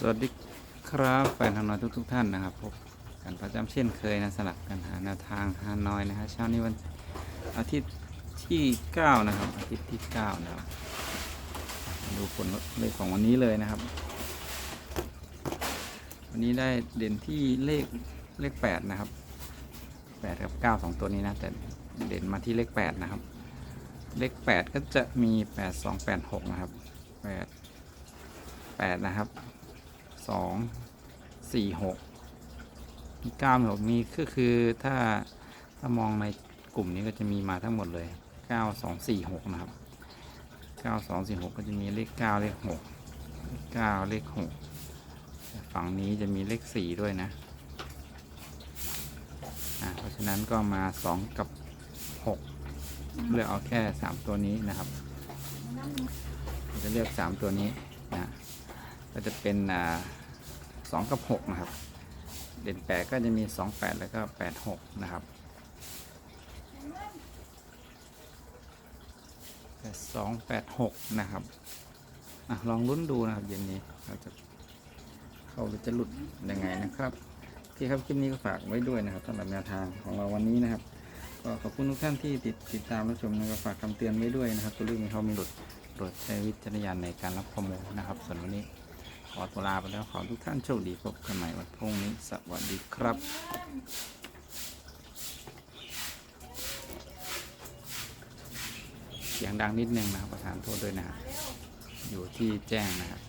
สวัสดีครับแฟนฮานอยทุกทท่านนะครับพบกันประจำเช่นเคยนะสลับกันหาแนวทางฮานอยนะฮะเช้านี้วันอาทิตย์ที่ 9 นะครับ อาทิตย์ที่9นะครับดูผลเลขของวันนี้เลยนะครับ วันนี้ได้เด่นที่เลขเลข 8 นะครับ 8 กับ 9 2 ตัวนี้นะ แต่เด่นมาที่เลข 8 นะครับ เลข 8 ก็จะมี 8 2 8 6 นะครับ 8 8 นะครับ สองสี่หกเก้าหกนี้ก็คือถ้าถ้ามองในกลุ่มนี้ก็จะมีมาทั้งหมดเลยเก้าสองสี่หกนะครับเก้าสองสี่หกก็จะมีเลขเก้าเลขหกเก้าเลขหกฝั่งนี้จะมีเลขสี่ด้วยนะอ่าเพราะฉะนั้นก็มาสองกับหกเลือกเอาแค่สามตัวนี้นะครับจะเลือกสามตัวนี้นะก็จะเป็นอ่า สองกับหกนะครับ เด่นแปดก็จะมีสองแปดแล้วก็แปดหกนะครับแปดสองแปดหกนะครับอลองลุ้นดูนะครับเย็นนี้เราจะเข้าหรือจะหลุดยังไงนะครับที่ครับคลิปนี้ก็ฝากไว้ด้วยนะครับสำหรับแนวทางของเราวันนี้นะครับก็ขอบคุณทุกท่านที่ติดติดตามรับชมนะครับฝากคำเตือนไว้ด้วยนะครับตัวเลขมีเขามีหลุดโปรดใช้วิจารณญาณในการรับข้อมูลนะครับส่วนวันนี้ ขอตัวลาไปแล้วขอทุกท่านโชคดีพบกันใหม่วันพรุ่งนี้ สวัสดีครับเสียงดังนิดนึงนะครับประธานโทษด้วยนะครับอยู่ที่แจ้งนะครับ